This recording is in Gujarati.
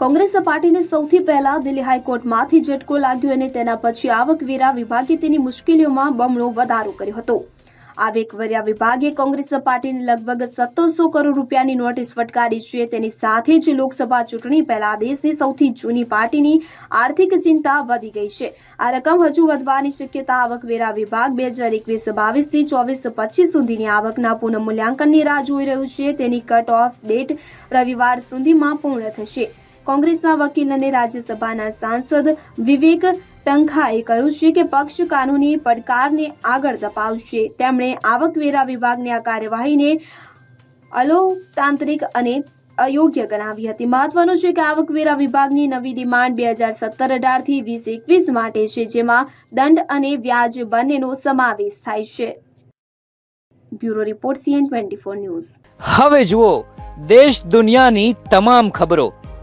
કોંગ્રેસ પાર્ટીને સૌથી પહેલા દિલ્હી હાઈકોર્ટમાંથી ઝટકો લાગ્યો અને તેના પછી આવકવેરા વિભાગે તેની મુશ્કેલીઓમાં બમણો વધારો કર્યો હતો. આવકવેરા વિભાગે કોંગ્રેસ પાર્ટીને લગભગ સત્તરસો કરોડ રૂપિયાની નોટિસ ફટકારી છે. તેની સાથે જ લોકસભા ચૂંટણી પહેલા દેશની સૌથી જૂની પાર્ટીની આર્થિક ચિંતા વધી ગઈ છે. આ રકમ હજુ વધવાની શક્યતા આવકવેરા વિભાગ બે હજાર એકવીસ બાવીસથી ચોવીસ પચીસ સુધીની આવકના પુનઃ મૂલ્યાંકનની રાહ જોઈ રહ્યું છે. તેની કટ ઓફ ડેટ રવિવાર સુધીમાં પૂર્ણ થશે. કોંગ્રેસના વકીલ અને રાજ્યસભાના સાંસદ વિવેક ટંખાએ કહ્યું છે કે પક્ષ કાનૂની પડકારને આગળ ધપાવશે. તેમણે આવકવેરા વિભાગની આ કાર્યવાહીને અલોકતાંત્રિક અને અયોગ્ય ગણાવી હતી. મહત્વનું છે કે આવકવેરા વિભાગની નવી ડિમાન્ડ બે હજાર સત્તર અઢારથી વીસ એકવીસ માટે છે, જેમાં દંડ અને વ્યાજ બંનેનો સમાવેશ થાય છે. Bureau report CN twenty four news. હવે જુઓ, દેશ દુનિયાની તમામ ખબરો.